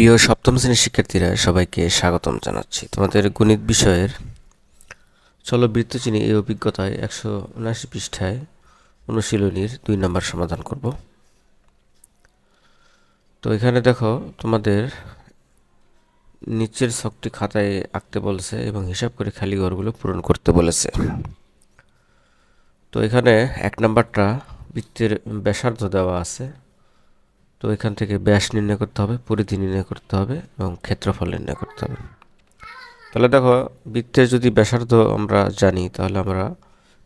প্রিয় সপ্তম শ্রেণির শিক্ষার্থীরা সবাইকে স্বাগতম জানাচ্ছি। তোমাদের গণিত বিষয়ের চলো বৃত্তচিহ্নে এই অভিজ্ঞতায় একশো উনআশি পৃষ্ঠায় অনুশীলনীর দুই নম্বর সমাধান করব। তো এখানে দেখো, তোমাদের নিচের ছকটি খাতায় আঁকতে বলেছে এবং হিসাব করে খালি ঘরগুলো পূরণ করতে বলেছে। তো এখানে এক নাম্বারটা বৃত্তের ব্যাসার্ধ দেওয়া আছে। তো এখান থেকে ব্যাস নির্ণয় করতে হবে, পরিধি নির্ণয় করতে হবে এবং ক্ষেত্রফল নির্ণয় করতে হবে। তাহলে দেখো, বৃত্তের যদি ব্যাসার্ধ আমরা জানি, তাহলে আমরা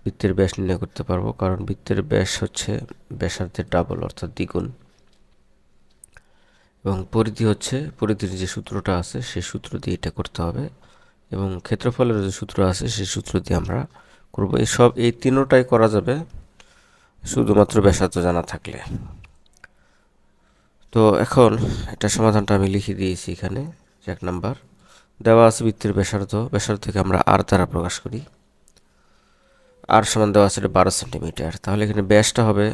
বৃত্তের ব্যাস নির্ণয় করতে পারব। কারণ বৃত্তের ব্যাস হচ্ছে ব্যাসার্ধের ডাবল অর্থাৎ দ্বিগুণ। এবং পরিধি হচ্ছে, পরিধির যে সূত্রটা আছে সেই সূত্র দিয়ে এটা করতে হবে। এবং ক্ষেত্রফলের যে সূত্র আছে সেই সূত্র দিয়ে আমরা করব। এই সব, এই তিনোটাই করা যাবে শুধুমাত্র ব্যাসার্ধ জানা থাকলে। তো এখন এটা সমাধানটা আমি লিখে দিয়েছি এখানে এক নাম্বার। দেওয়া আছে বৃত্তের ব্যাসার্ধ। ব্যাসার্ধ থেকে আমরা আর দ্বারা প্রকাশ করি। আর সমান দেওয়া আছে বারো সেন্টিমিটার। তাহলে এখানে ব্যাসটা হবে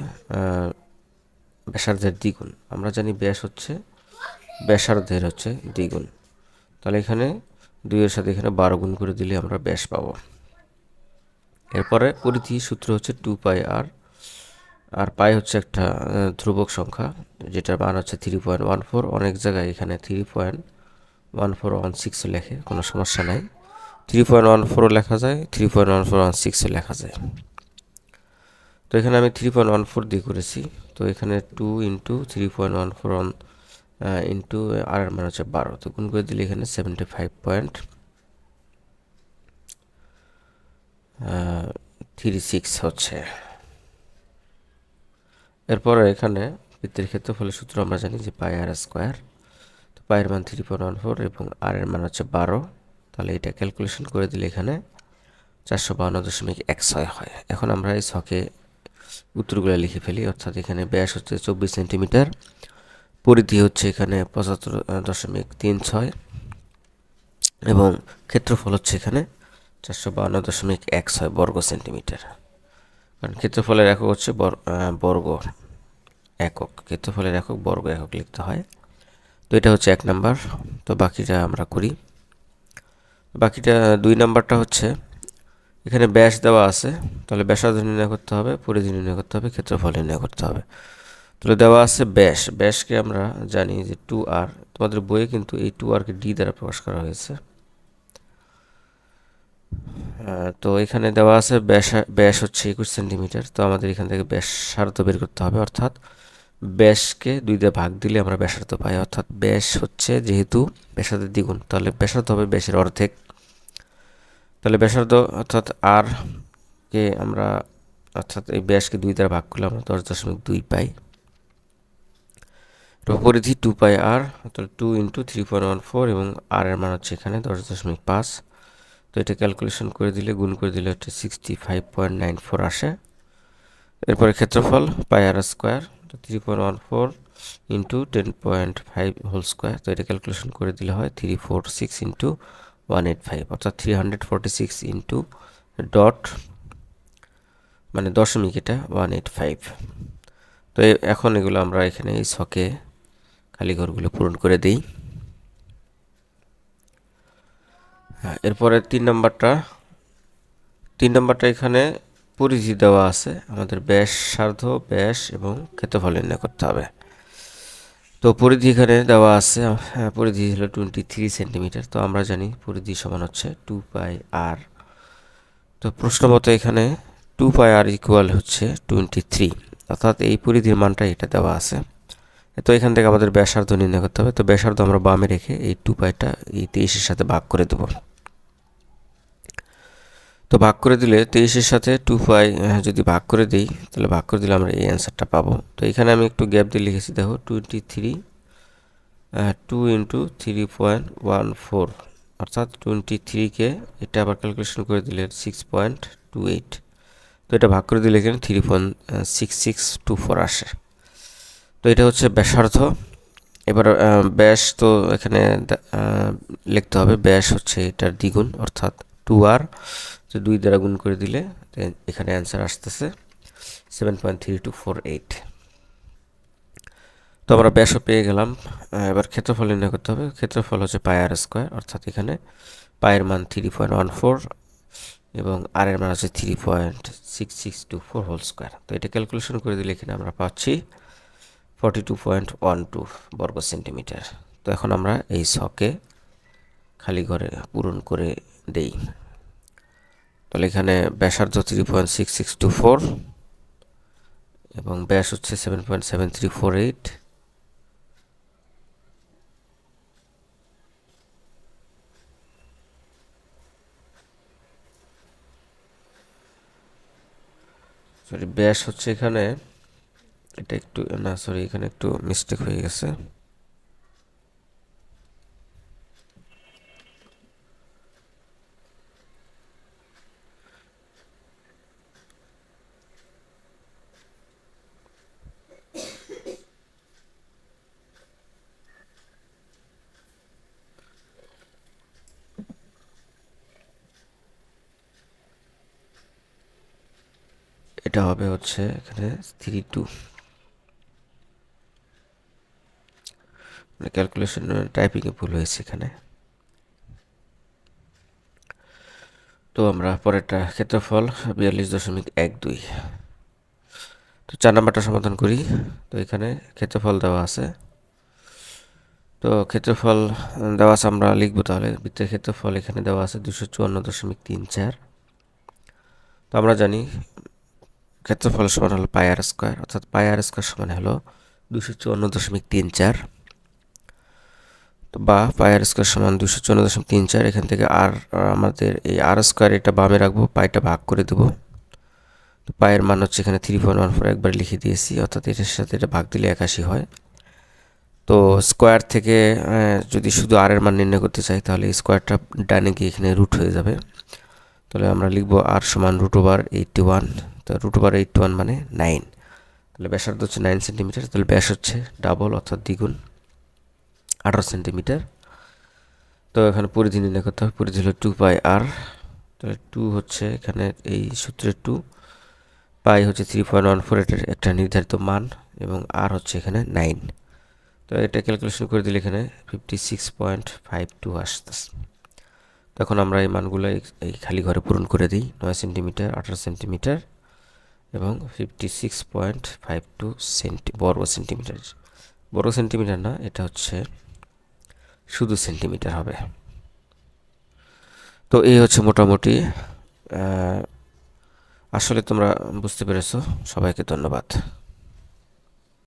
ব্যাসার্ধের দ্বিগুণ। আমরা জানি ব্যাস হচ্ছে, ব্যাসার্ধের হচ্ছে দ্বিগুণ। তাহলে এখানে দুইয়ের সাথে এখানে বারো গুণ করে দিলে আমরা ব্যাস পাবো। এরপরে পরিধি সূত্র হচ্ছে টু পাই আর আর পাই হচ্ছে একটা ধ্রুবক সংখ্যা, যেটার মান হচ্ছে থ্রি পয়েন্ট ওয়ান ফোর অনেক জায়গায় এখানে three point one four one সিক্সও লেখে, কোনো সমস্যা নাই। থ্রি পয়েন্ট ওয়ান ফোরও লেখা যায় three point one four one সিক্সও লেখা যায়। তো এখানে আমি থ্রি পয়েন্ট ওয়ান ফোর দিয়ে করেছি। তো এখানে two into three point one four one into r মান হচ্ছে বারো। তো গুণ করে দিলে এখানে seventy five point three six হচ্ছে। এরপরে এখানে বৃত্তের ক্ষেত্রফলের সূত্র আমরা জানি যে পাই আর স্কোয়ার, তো পায়ের মান থ্রি পয়েন্ট ওয়ান ফোর এবং আর এর মান হচ্ছে বারো। তাহলে এটা ক্যালকুলেশন করে দিলে এখানে চারশো বাউন্ন দশমিক এক ছয় হয়। এখন আমরা এই ছকে উত্তরগুলো লিখে ফেলি, অর্থাৎ এখানে ব্যাস হচ্ছে চব্বিশ সেন্টিমিটার, পরিধি হচ্ছে এখানে পঁচাত্তর দশমিক তিন ছয় এবং ক্ষেত্রফল হচ্ছে এখানে চারশো বাউন্ন দশমিক এক ছয় বর্গ সেন্টিমিটার। কারণ ক্ষেত্রফলের একক হচ্ছে বর্গ। একক, ক্ষেত্রফলের একক, বর্গ একক লিখতে হয়। তো এটা হচ্ছে এক নাম্বার। তো বাকিটা আমরা করি। বাকিটা দুই নাম্বারটা হচ্ছে, এখানে ব্যাস দেওয়া আছে। তাহলে ব্যাসার্ধ নির্ণয় করতে হবে, পরিধি নির্ণয় করতে হবে, ক্ষেত্রফল নির্ণয় করতে হবে। তাহলে দেওয়া আছে ব্যাস। ব্যাসকে আমরা জানি যে টু আর তোমাদের বইয়ে কিন্তু এই টু আরকে ডি দ্বারা প্রকাশ করা হয়েছে। তো এখানে দেওয়া আছে ব্যাস ব্যাস হচ্ছে একুশ সেন্টিমিটার। তো আমাদের এখান থেকে ব্যাসার্ধ বের করতে হবে, অর্থাৎ ব্যাসকে দুই দিয়ে ভাগ দিলে আমরা ব্যাসার্ধ পাই। অর্থাৎ ব্যাস হচ্ছে যেহেতু ব্যাসার্ধের দ্বিগুণ। তাহলে ব্যাসার্ধ হবে ব্যাসের অর্ধেক। তাহলে ব্যাসার্ধ অর্থাৎ আর কে আমরা অর্থাৎ এই ব্যাসকে দুই দ্বারা ভাগ করলে আমরা দশ দশমিক দুই পাই। পরিধি টু পাই আর তাহলে two into three point one four এবং আর এর মান হচ্ছে এখানে দশ দশমিক পাঁচ। তো এটা ক্যালকুলেশন করে দিলে, গুণ করে দিলে হচ্ছে sixty five point nine four আসে। এরপরে ক্ষেত্রফল পাই আর স্কোয়ার তো three point one four into ten point five whole square. তো এটা ক্যালকুলেশন করে দিলে হয় three four six into one eight five, অর্থাৎ three hundred forty six into dot মানে দশমিক এটা ওয়ান এইট ফাইভ। তো এখন এগুলো আমরা এখানে এই ছকে খালি ঘরগুলো পূরণ করে দিই। হ্যাঁ এরপরে তিন নম্বরটা। তিন নম্বরটা এখানে পরিধি দেওয়া আছে। আমাদের ব্যাস সার্ধ ব্যাস এবং ক্ষেত্রফল নির্ণয় করতে হবে। তো পরিধি এখানে দেওয়া আছে। হ্যাঁ, পরিধি হলো টোয়েন্টি থ্রি সেন্টিমিটার তো আমরা জানি পরিধি সমান হচ্ছে টু পাই আর তো প্রশ্ন মতো এখানে টু পাই আর ইকুয়াল হচ্ছে টোয়েন্টি থ্রি অর্থাৎ এই পরিধির মানটা এটা দেওয়া আছে। তো এখান থেকে আমাদের ব্যাসার্ধ নির্ণয় করতে হবে। তো ব্যাসার্ধ আমরা বামে রেখে এই টু পাইটা এই তেইশের সাথে ভাগ করে দেবো। তো ভাগ করে দিলে তেইশের সাথে টু পাই যদি ভাগ করে দিই, তাহলে ভাগ করে দিলে আমরা এই অ্যান্সারটা পাবো। তো এখানে আমি একটু গ্যাপ দিয়ে লিখেছি, দেখো twenty three two into three point one four অর্থাৎ টোয়েন্টি থ্রিকে এটা আবার ক্যালকুলেশন করে দিলে সিক্স পয়েন্ট টু এইট তো এটা ভাগ করে দিলে এখানে three point six six two four আসে। তো এটা হচ্ছে ব্যাসার্ধ। এবার ব্যাস তো এখানে লিখতে হবে, ব্যাস হচ্ছে এটার দ্বিগুণ, অর্থাৎ টু আর তো দুই দ্বারা গুণ করে দিলে এখানে অ্যান্সার আসতেছে seven point three two four eight তো আমরা ব্যাসও পেয়ে গেলাম। এবার ক্ষেত্রফল নির্ণয় করতে হবে। ক্ষেত্রফল হচ্ছে পাই আর স্কোয়ার অর্থাৎ এখানে পায়ের মান থ্রি পয়েন্ট ওয়ান ফোর এবং আর এর মান হচ্ছে three point six six two four whole square তো এটা ক্যালকুলেশন করে দিলে এখানে আমরা পাচ্ছি forty two point one two বর্গ সেন্টিমিটার তো এখন আমরা এই ছকে খালি ঘরে পূরণ করে দেই। তাহলে এখানে ব্যাসার্ধ three point six six two four এবং ব্যাস হচ্ছে seven point seven three four eight sorry ব্যাস হচ্ছে এখানে, এটা একটু, না সরি এখানে একটু মিস্টেক হয়ে গেছে। এটা হবে হচ্ছে এখানে থ্রি টু ক্যালকুলেশন টাইপিংয়ে ভুল হয়েছে এখানে। তো আমরা পরেরটা ক্ষেত্রফল বিয়াল্লিশ দশমিক এক দুই। তো চার নাম্বারটা সমাধান করি। তো এখানে ক্ষেত্রফল দেওয়া আছে। তো ক্ষেত্রফল দেওয়া আছে আমরা লিখব তাহলে। বৃত্তের ক্ষেত্রফল এখানে দেওয়া আছে দুশো চুয়ান্ন দশমিক তিন চার। তো আমরা জানি ক্ষেত্রফল সমান হলো পাই আর স্কোয়ার, অর্থাৎ পাই আর স্কোয়ার সমান হলো দুশো চুয়ান্ন দশমিক তিন চার। বা পাই আর স্কোয়ার সমান দুশো চুয়ান্ন দশমিক তিন চার, এখান থেকে আর আমাদের এই আর স্কোয়ার এটা বামে রাখব, পাইটা ভাগ করে দেবো। তো পায়ের মান হচ্ছে এখানে থ্রি পয়েন্ট ওয়ান ফোর, একবার লিখে দিয়েছি, অর্থাৎ এটার সাথে এটা ভাগ দিলে একাশি হয়। তো স্কোয়ার থেকে যদি শুধু আর এর মান নির্ণয় করতে চাই, তাহলে স্কোয়ারটা ডানে গিয়ে এখানে রুট হয়ে যাবে। তাহলে আমরা লিখব আর সমান রুট ওভার এইটটি ওয়ান তো রুট ওভার এইটটি ওয়ান মানে নাইন তাহলে ব্যাসার্ধ হচ্ছে নাইন সেন্টিমিটার তাহলে ব্যাস হচ্ছে ডাবল অর্থাৎ দ্বিগুণ আঠারো সেন্টিমিটার তো এখানে পরিধি নির্ণয় করতে হবে, পরিধি হলো টু পাই আর তাহলে টু হচ্ছে এখানে এই সূত্রের টু পাই হচ্ছে থ্রি পয়েন্ট ওয়ান ফোর এটার একটা নির্ধারিত মান, এবং আর হচ্ছে এখানে নাইন তো এটা ক্যালকুলেশন করে দিলে এখানে fifty six point five two আসতেছে। তখন আমরা এই মানগুলো এই- এই খালি ঘরে পূরণ করে দিই। নয় সেন্টিমিটার, আঠারো সেন্টিমিটার এবং fifty six point five two centi বর্গ সেন্টিমিটার। বর্গ সেন্টিমিটার না, এটা হচ্ছে শুধু সেন্টিমিটার হবে। তো এই হচ্ছে মোটামুটি আসলে তোমরা বুঝতে পেরেছ। সবাইকে ধন্যবাদ।